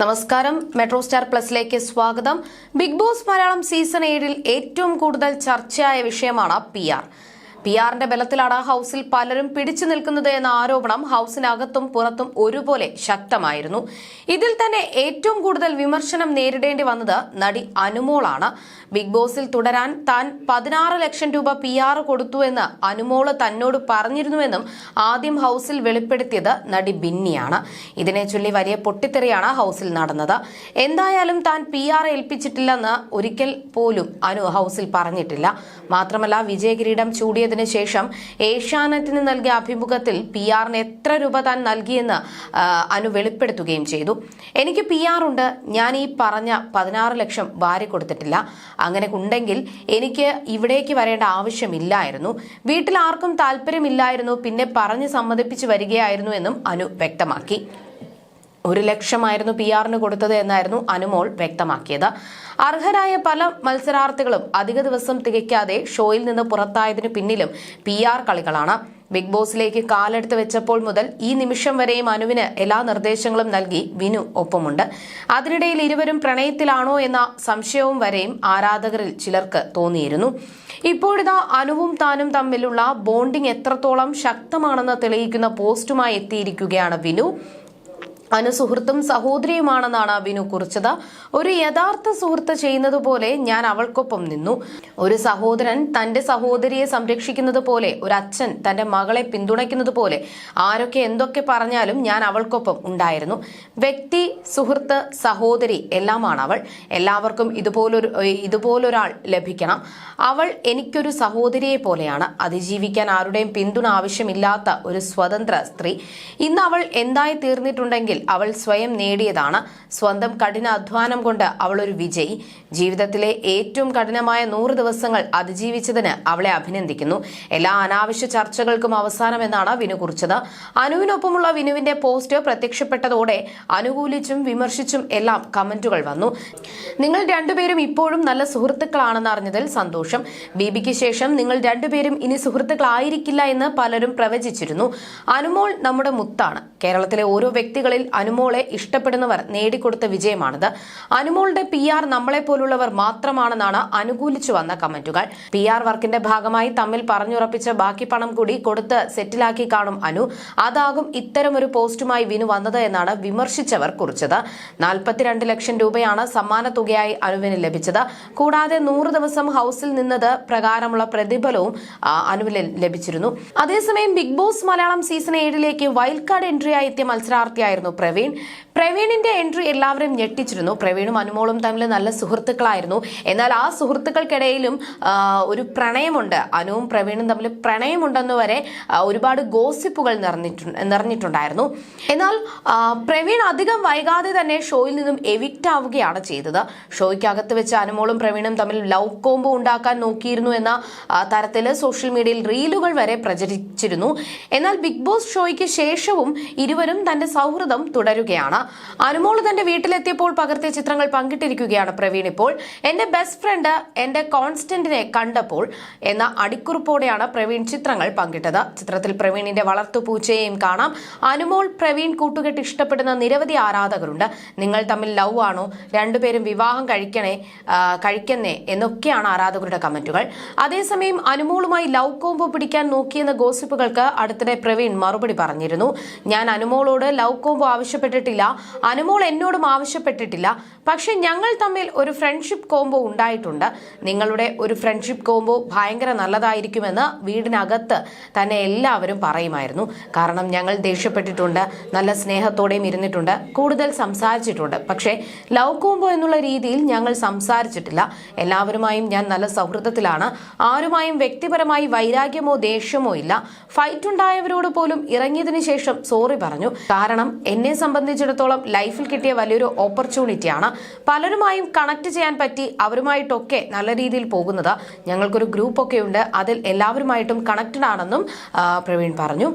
നമസ്കാരം. Metro star പ്ലസിലേക്ക് സ്വാഗതം. Big Boss Malayalam season ഏഴിൽ ഏറ്റവും കൂടുതൽ ചർച്ചയായ വിഷയമാണ് പി ആർ. പി ആറിന്റെ ബലത്തിലാണ് ഹൌസിൽ പലരും പിടിച്ചു നിൽക്കുന്നത് എന്ന ആരോപണം ഹൌസിനകത്തും പുറത്തും ഒരുപോലെ ശക്തമായിരുന്നു. ഇതിൽ തന്നെ ഏറ്റവും കൂടുതൽ വിമർശനം നേരിടേണ്ടി വന്നത് നടി അനുമോളാണ്. ബിഗ് ബോസിൽ തുടരാൻ താൻ പതിനാറ് ലക്ഷം രൂപ പി ആർ കൊടുത്തുവെന്ന് അനുമോൾ തന്നോട് പറഞ്ഞിരുന്നുവെന്നും ആദ്യം ഹൌസിൽ വെളിപ്പെടുത്തിയത് നടി ബിന്നിയാണ്. ഇതിനെ ചൊല്ലി വലിയ പൊട്ടിത്തെറിയാണ് ഹൌസിൽ നടന്നത്. എന്തായാലും താൻ പി ആർ ഏൽപ്പിച്ചിട്ടില്ലെന്ന് ഒരിക്കൽ പോലും അനു ഹൌസിൽ പറഞ്ഞിട്ടില്ല. മാത്രമല്ല വിജയകിരീടം ചൂടിയതിനു ശേഷം ഏഷ്യാനെറ്റിന് നൽകിയ അഭിമുഖത്തിൽ പി ആറിന് എത്ര രൂപ താൻ നൽകിയെന്ന് അനു വെളിപ്പെടുത്തുകയും ചെയ്തു. എനിക്ക് പി ആർ ഉണ്ട്. ഞാൻ ഈ പറഞ്ഞ പതിനാറ് ലക്ഷം വാരി കൊടുത്തിട്ടില്ല. അങ്ങനെ ഉണ്ടെങ്കിൽ എനിക്ക് ഇവിടേക്ക് വരേണ്ട ആവശ്യമില്ലായിരുന്നു. വീട്ടിൽ ആർക്കും താല്പര്യമില്ലായിരുന്നു. പിന്നെ പറഞ്ഞ് സമ്മതിപ്പിച്ച് വരികയായിരുന്നു എന്നും അനു വ്യക്തമാക്കി. ഒരു ലക്ഷമായിരുന്നു പി ആറിന് കൊടുത്തത് എന്നായിരുന്നു അനുമോൾ വ്യക്തമാക്കിയത്. അർഹരായ പല മത്സരാർത്ഥികളും അധിക ദിവസം തികയ്ക്കാതെ ഷോയിൽ നിന്ന് പുറത്തായതിനു പിന്നിലും പി ആർ കളികളാണ്. ബിഗ് ബോസിലേക്ക് കാലെടുത്ത് വെച്ചപ്പോൾ മുതൽ ഈ നിമിഷം വരെയും അനുവിന് എല്ലാ നിർദ്ദേശങ്ങളും നൽകി വിനു ഒപ്പമുണ്ട്. അതിനിടയിൽ ഇരുവരും പ്രണയത്തിലാണോ എന്ന സംശയവും വരെയും ആരാധകരിൽ ചിലർക്ക് തോന്നിയിരുന്നു. ഇപ്പോഴിതാ അനുവും താനും തമ്മിലുള്ള ബോണ്ടിംഗ് എത്രത്തോളം ശക്തമാണെന്ന് തെളിയിക്കുന്ന പോസ്റ്റുമായി എത്തിയിരിക്കുകയാണ് വിനു. അനു സുഹൃത്തും സഹോദരിയുമാണെന്നാണ് വിനു കുറിച്ചത്. ഒരു യഥാർത്ഥ സുഹൃത്ത് ചെയ്യുന്നത് പോലെ ഞാൻ അവൾക്കൊപ്പം നിന്നു. ഒരു സഹോദരൻ തന്റെ സഹോദരിയെ സംരക്ഷിക്കുന്നത് പോലെ ഒരു അച്ഛൻ തന്റെ മകളെ പിന്തുണയ്ക്കുന്നത് പോലെ ആരൊക്കെ എന്തൊക്കെ പറഞ്ഞാലും ഞാൻ അവൾക്കൊപ്പം ഉണ്ടായിരുന്നു. വ്യക്തി സുഹൃത്ത് സഹോദരി എല്ലാമാണ് അവൾ. എല്ലാവർക്കും ഇതുപോലൊരു ഇതുപോലൊരാൾ ലഭിക്കണം. അവൾ എനിക്കൊരു സഹോദരിയെ പോലെയാണ്. അതിജീവിക്കാൻ ആരുടെയും പിന്തുണ ആവശ്യമില്ലാത്ത ഒരു സ്വതന്ത്ര സ്ത്രീ. ഇന്ന് അവൾ എന്തായി തീർന്നിട്ടുണ്ടെങ്കിൽ അവൾ സ്വയം നേടിയതാണ്. സ്വന്തം കഠിനാധ്വാനം കൊണ്ട് അവൾ ഒരു വിജയി. ജീവിതത്തിലെ ഏറ്റവും കഠിനമായ നൂറ് ദിവസങ്ങൾ അതിജീവിച്ചതിന് അവളെ അഭിനന്ദിക്കുന്നു. എല്ലാ അനാവശ്യ ചർച്ചകൾക്കും അവസാനമെന്നാണ് വിനു കുറിച്ചത്. അനുവിനൊപ്പമുള്ള വിനുവിന്റെ പോസ്റ്റ് പ്രത്യക്ഷപ്പെട്ടതോടെ അനുകൂലിച്ചും വിമർശിച്ചും എല്ലാം കമന്റുകൾ വന്നു. നിങ്ങൾ രണ്ടുപേരും ഇപ്പോഴും നല്ല സുഹൃത്തുക്കളാണെന്ന് അറിഞ്ഞതിൽ സന്തോഷം. ബീബിക്ക് ശേഷം നിങ്ങൾ രണ്ടുപേരും ഇനി സുഹൃത്തുക്കളായിരിക്കില്ല എന്ന് പലരും പ്രവചിച്ചിരുന്നു. അനുമോൾ നമ്മുടെ മുത്താണ്. കേരളത്തിലെ ഓരോ വ്യക്തികളിൽ അനുമോളെ ഇഷ്ടപ്പെടുന്നവർ നേടിക്കൊടുത്ത വിജയമാണിത്. അനുമോളുടെ പി ആർ നമ്മളെ പോലുള്ളവർ മാത്രമാണെന്നാണ് അനുകൂലിച്ചു വന്ന കമന്റുകൾ. പി ആർ വർക്കിന്റെ ഭാഗമായി തമ്മിൽ പറഞ്ഞുറപ്പിച്ച ബാക്കി പണം കൂടി കൊടുത്ത് സെറ്റിലാക്കി കാണും അനു. അതാകും ഇത്തരമൊരു പോസ്റ്റുമായി വിനു വന്നത് എന്നാണ് വിമർശിച്ചവർ കുറിച്ചത്. നാൽപ്പത്തിരണ്ട് ലക്ഷം രൂപയാണ് സമ്മാന തുകയായി അനുവിന് ലഭിച്ചത്. കൂടാതെ നൂറ് ദിവസം ഹൌസിൽ നിന്നത് പ്രകാരമുള്ള പ്രതിഫലവും അനുവിന് ലഭിച്ചിരുന്നു. അതേസമയം ബിഗ് ബോസ് മലയാളം സീസൺ ഏഴിലേക്ക് വൈൽഡ് കാർഡ് എൻട്രിയായി എത്തിയ മത്സരാർത്ഥിയായിരുന്നു പ്രവീൺ. പ്രവീണിന്റെ എൻട്രി എല്ലാവരും ഞെട്ടിച്ചിരുന്നു. പ്രവീണും അനുമോളും തമ്മിൽ നല്ല സുഹൃത്തുക്കളായിരുന്നു. എന്നാൽ ആ സുഹൃത്തുക്കൾക്കിടയിലും ഒരു പ്രണയമുണ്ട്. അനുവും പ്രവീണും തമ്മിൽ പ്രണയമുണ്ടെന്ന് വരെ ഒരുപാട് ഗോസിപ്പുകൾ നിറഞ്ഞിട്ടു നിറഞ്ഞിട്ടുണ്ടായിരുന്നു. എന്നാൽ പ്രവീൺ അധികം വൈകാതെ തന്നെ ഷോയിൽ നിന്നും എവിക്റ്റ് ആവുകയാണ് ചെയ്തത്. ഷോയ്ക്കകത്ത് വെച്ച് അനുമോളും പ്രവീണും തമ്മിൽ ലവ് കോംബോ ഉണ്ടാക്കാൻ നോക്കിയിരുന്നു എന്ന തരത്തിൽ സോഷ്യൽ മീഡിയയിൽ റീലുകൾ വരെ പ്രചരിച്ചിരുന്നു. എന്നാൽ ബിഗ് ബോസ് ഷോയ്ക്ക് ശേഷവും ഇരുവരും തന്റെ സൗഹൃദം തുടരുകയാണ്. അനുമോൾ തന്റെ വീട്ടിലെത്തിയപ്പോൾ പകർത്തിയ ചിത്രങ്ങൾ പങ്കിട്ടിരിക്കുകയാണ് പ്രവീൺ ഇപ്പോൾ. എന്റെ ബെസ്റ്റ് ഫ്രണ്ട് എന്റെ കോൺസ്റ്റന്റിനെ കണ്ടപ്പോൾ എന്ന അടിക്കുറിപ്പോടെയാണ് പ്രവീൺ ചിത്രങ്ങൾ പങ്കിട്ടത്. ചിത്രത്തിൽ പ്രവീണിന്റെ വളർത്തുപൂച്ചയെയും കാണാം. അനുമോൾ പ്രവീൺ കൂട്ടുകെട്ട് ഇഷ്ടപ്പെടുന്ന നിരവധി ആരാധകരുണ്ട്. നിങ്ങൾ തമ്മിൽ ലവ് ആണോ? രണ്ടുപേരും വിവാഹം കഴിക്കണേ കഴിക്കുന്നേ എന്നൊക്കെയാണ് ആരാധകരുടെ കമന്റുകൾ. അതേസമയം അനുമോളുമായി ലവ് കോംബോ പിടിക്കാൻ നോക്കിയെന്ന ഗോസിപ്പുകൾക്ക് അടുത്തിടെ പ്രവീൺ മറുപടി പറഞ്ഞിരുന്നു. ഞാൻ അനുമോളോട് ലവ് കോംബോ ആവശ്യപ്പെട്ടിട്ടില്ല. അനുമോൾ എന്നോടും ആവശ്യപ്പെട്ടിട്ടില്ല. പക്ഷെ ഞങ്ങൾ തമ്മിൽ ഒരു ഫ്രണ്ട്ഷിപ്പ് കോംബോ ഉണ്ടായിട്ടുണ്ട്. നിങ്ങളുടെ ഒരു ഫ്രണ്ട്ഷിപ്പ് കോംബോ ഭയങ്കര നല്ലതായിരിക്കുമെന്ന് വീടിനകത്ത് തന്നെ എല്ലാവരും പറയുമായിരുന്നു. കാരണം ഞങ്ങൾ ദേഷ്യപ്പെട്ടിട്ടുണ്ട് നല്ല സ്നേഹത്തോടെയും ഇരുന്നിട്ടുണ്ട് കൂടുതൽ സംസാരിച്ചിട്ടുണ്ട്. പക്ഷേ ലവ് കോംബോ എന്നുള്ള രീതിയിൽ ഞങ്ങൾ സംസാരിച്ചിട്ടില്ല. എല്ലാവരുമായും ഞാൻ നല്ല സൗഹൃദത്തിലാണ്. ആരുമായും വ്യക്തിപരമായി വൈരാഗ്യമോ ദേഷ്യമോ ഇല്ല. ഫൈറ്റ് ഉണ്ടായവരോട് പോലും ഇറങ്ങിയതിനു ശേഷം സോറി പറഞ്ഞു. കാരണം എന്നെ സംബന്ധിച്ചിടത്തോളം ലൈഫിൽ കിട്ടിയ വലിയൊരു ഓപ്പർച്യൂണിറ്റിയാണ്. പലരുമായും കണക്ട് ചെയ്യാൻ പറ്റി അവരുമായിട്ടൊക്കെ നല്ല രീതിയിൽ പോകുന്നത്. ഞങ്ങൾക്കൊരു ഗ്രൂപ്പൊക്കെ ഉണ്ട് അതിൽ എല്ലാവരുമായിട്ടും കണക്റ്റഡ് ആണെന്നും പ്രവീൺ പറഞ്ഞു.